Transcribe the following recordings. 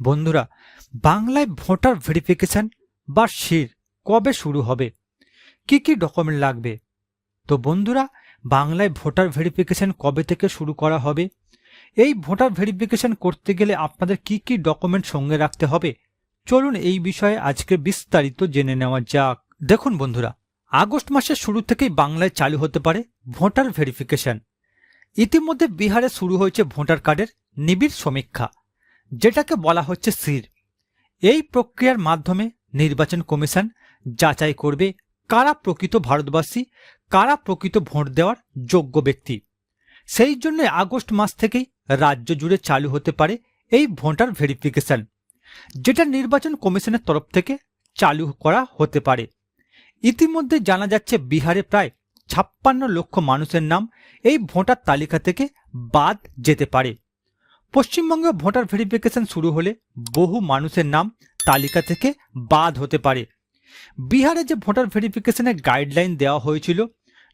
বন্ধুরা, বাংলায় voter verification বা শির কবে শুরু হবে? কি কি ডকুমেন্ট লাগবে? তো বন্ধুরা, বাংলায় ভোটার ভেরিফিকেশন কবে থেকে শুরু করা হবে? এই ভোটার ভেরিফিকেশন করতে গেলে আপনাদের কি কি ডকুমেন্ট সঙ্গে রাখতে হবে? চলুন এই বিষয়ে আজকে বিস্তারিত জেনে নেওয়া যাক। দেখুন বন্ধুরা, আগস্ট মাসের শুরু থেকেই বাংলায় চালু হতে পারে ভোটার ভেরিফিকেশন ইতিমধ্যে বিহারে শুরু হয়েছে ভোটার কার্ডের নিবিড় সমীক্ষা। যেটাকে বলা হচ্ছে সির। এই প্রক্রিয়ার মাধ্যমে নির্বাচন কমিশন যাচাই করবে কারা প্রকৃত ভারতবাসী, কারা প্রকৃত ভোট দেওয়ার যোগ্য ব্যক্তি। সেই জন্য আগস্ট মাস থেকেই রাজ্য জুড়ে চালু হতে পারে এই ভোটার ভেরিফিকেশন, যেটা নির্বাচন কমিশনের তরফ থেকে চালু করা হতে পারে। ইতিমধ্যে জানা যাচ্ছে বিহারে প্রায় ছাপ্পান্ন লক্ষ মানুষের নাম এই ভোটার তালিকা থেকে বাদ যেতে পারে। পশ্চিমবঙ্গে ভোটার ভেরিফিকেশন শুরু হলে বহু মানুষের নাম তালিকা থেকে বাদ হতে পারে। বিহারে যে ভোটার ভেরিফিকেশনের গাইডলাইন দেওয়া হয়েছিল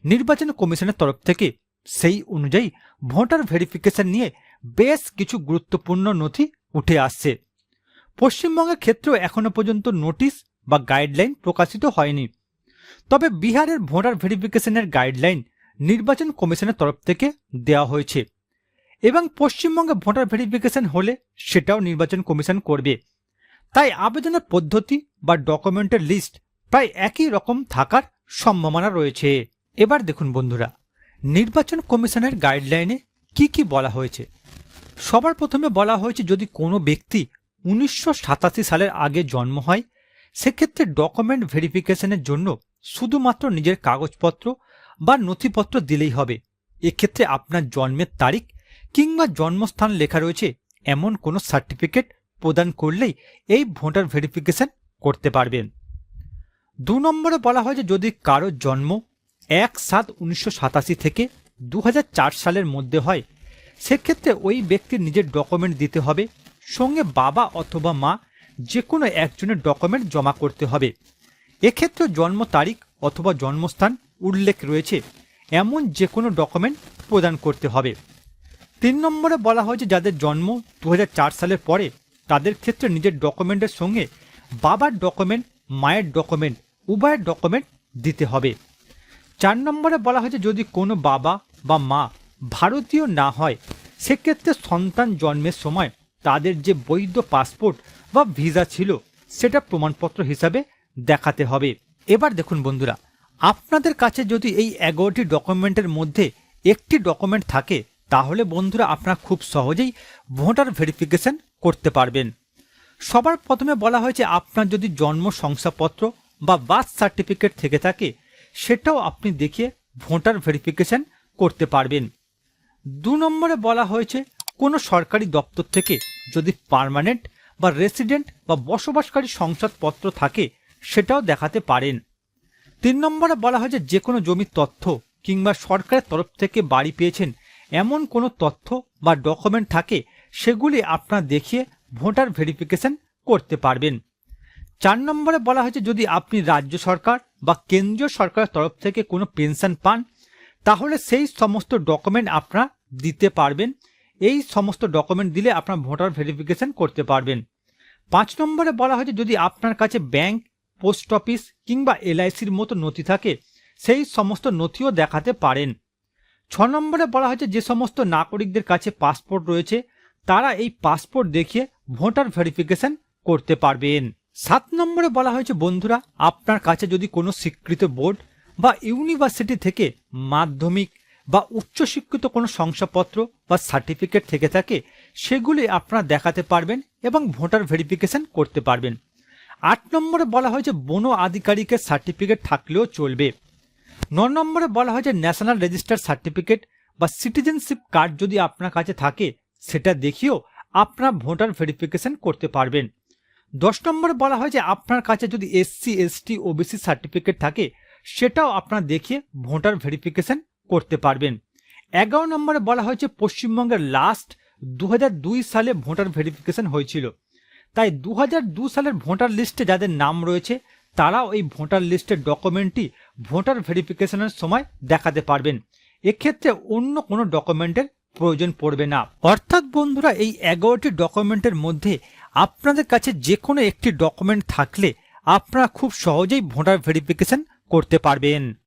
নির্বাচন কমিশনের তরফ থেকে, সেই অনুযায়ী ভোটার ভেরিফিকেশন নিয়ে বেশ কিছু গুরুত্বপূর্ণ নথি উঠে আসছে। পশ্চিমবঙ্গের ক্ষেত্রেও এখনও পর্যন্ত নোটিশ বা গাইডলাইন প্রকাশিত হয়নি। তবে বিহারের ভোটার ভেরিফিকেশনের গাইডলাইন নির্বাচন কমিশনের তরফ থেকে দেওয়া হয়েছে। এবং পশ্চিমবঙ্গে ভোটার ভেরিফিকেশন হলে সেটাও নির্বাচন কমিশন করবে। তাই আবেদনের পদ্ধতি বা ডকুমেন্টের লিস্ট প্রায় একই রকম থাকার সম্ভাবনা রয়েছে। এবার দেখুন বন্ধুরা, নির্বাচন কমিশনের গাইডলাইনে কি কি বলা হয়েছে? সবার প্রথমে বলা হয়েছে, যদি কোনো ব্যক্তি উনিশশো সাতাশি সালের আগে জন্ম হয়, সেক্ষেত্রে ডকুমেন্ট ভেরিফিকেশনের জন্য শুধুমাত্র নিজের কাগজপত্র বা নথিপত্র দিলেই হবে। এক্ষেত্রে আপনার জন্মের তারিখ কিংবা জন্মস্থান লেখা রয়েছে, এমন কোনো সার্টিফিকেট প্রদান করলেই এই ভোটার ভেরিফিকেশন করতে পারবেন। দু নম্বরে বলা হয় যে যদি কারও জন্ম এক সাত উনিশশো থেকে দু হাজার চার সালের মধ্যে হয়, সেক্ষেত্রে ওই ব্যক্তির নিজের ডকুমেন্ট দিতে হবে, সঙ্গে বাবা অথবা মা যে কোনো একজনের ডকুমেন্ট জমা করতে হবে। এক্ষেত্রে জন্ম তারিখ অথবা জন্মস্থান উল্লেখ রয়েছে, এমন যে কোনো ডকুমেন্ট প্রদান করতে হবে। তিন নম্বরে বলা হয়েছে, যাদের জন্ম দু হাজার চার সালের পরে, তাদের ক্ষেত্রে নিজের ডকুমেন্টের সঙ্গে বাবার ডকুমেন্ট, মায়ের ডকুমেন্ট, উভয়ের ডকুমেন্ট দিতে হবে। চার নম্বরে বলা হয়েছে, যদি কোনো বাবা বা মা ভারতীয় না হয়, সেক্ষেত্রে সন্তান জন্মের সময় তাদের যে বৈধ পাসপোর্ট বা ভিসা ছিল, সেটা প্রমাণপত্র হিসাবে দেখাতে হবে। এবার দেখুন বন্ধুরা, আপনাদের কাছে যদি এই এগারোটি ডকুমেন্টের মধ্যে একটি ডকুমেন্ট থাকে তাহলে বন্ধুরা আপনারা খুব সহজেই ভোটার ভেরিফিকেশন করতে পারবেন। সবার প্রথমে বলা হয়েছে আপনার যদি জন্ম শংসাপত্র বা বার্থ সার্টিফিকেট থেকে থাকে, সেটাও আপনি দেখিয়ে ভোটার ভেরিফিকেশন করতে পারবেন। দু নম্বরে বলা হয়েছে, কোনো সরকারি দপ্তর থেকে যদি পার্মানেন্ট বা রেসিডেন্ট বা বসবাসকারী সংসদপত্র থাকে, সেটাও দেখাতে পারেন। তিন নম্বরে বলা হয়েছে, যে কোনো জমির তথ্য কিংবা সরকারের তরফ থেকে বাড়ি পেয়েছেন এমন কোনো তথ্য বা ডকুমেন্ট থাকে, সেগুলি আপনার দেখিয়ে ভোটার ভেরিফিকেশন করতে পারবেন। চার নম্বরে বলা হয়েছে, যদি আপনি রাজ্য সরকার বা কেন্দ্রীয় সরকারের তরফ থেকে কোনো পেনশন পান, তাহলে সেই সমস্ত ডকুমেন্ট আপনারা দিতে পারবেন। এই সমস্ত ডকুমেন্ট দিলে আপনার ভোটার ভেরিফিকেশন করতে পারবেন। পাঁচ নম্বরে বলা হয়েছে, যদি আপনার কাছে ব্যাংক পোস্ট অফিস কিংবা এলআইসির মতো নথি থাকে, সেই সমস্ত নথিও দেখাতে পারেন। ছ নম্বরে বলা হয়েছে, যে সমস্ত নাগরিকদের কাছে পাসপোর্ট রয়েছে, তারা এই পাসপোর্ট দেখিয়ে ভোটার ভেরিফিকেশন করতে পারবেন। সাত নম্বরে বলা হয়েছে, বন্ধুরা, আপনার কাছে যদি কোনো স্বীকৃত বোর্ড বা ইউনিভার্সিটি থেকে মাধ্যমিক বা উচ্চশিক্ষিত কোনো শংসাপত্র বা সার্টিফিকেট থেকে থাকে, সেগুলি আপনারা দেখাতে পারবেন এবং ভোটার ভেরিফিকেশন করতে পারবেন। আট নম্বরে বলা হয়েছে, বন আধিকারিকের সার্টিফিকেট থাকলেও চলবে। ন নম্বরে বলা হয়েছে ন্যাশনাল রেজিস্টার সার্টিফিকেট বা সিটিজেনশিপ কার্ড যদি আপনার কাছে থাকে, সেটা দেখিয়েও আপনার ভোটার ভেরিফিকেশন করতে পারবেন। দশ নম্বরে বলা হয় যে আপনার কাছে যদি এসসি এসটি ওবিসি সার্টিফিকেট থাকে, সেটাও আপনার দেখিয়ে ভোটার ভেরিফিকেশন করতে পারবেন। এগারো নম্বরে বলা হয়েছে পশ্চিমবঙ্গের লাস্ট দু হাজার দুই সালে ভোটার ভেরিফিকেশন হয়েছিল। তাই দু সালের ভোটার লিস্টে যাদের নাম রয়েছে তারাও এই ভোটার লিস্টের ডকুমেন্টটি ভোটার ভেরিফিকেশনের সময় দেখাতে পারবেন। এক্ষেত্রে অন্য কোনো ডকুমেন্টের প্রয়োজন পড়বে না। অর্থাৎ বন্ধুরা, এই এগারোটি ডকুমেন্টের মধ্যে আপনাদের কাছে যে কোনো একটি ডকুমেন্ট থাকলে আপনারা খুব সহজেই ভোটার ভেরিফিকেশন করতে পারবেন।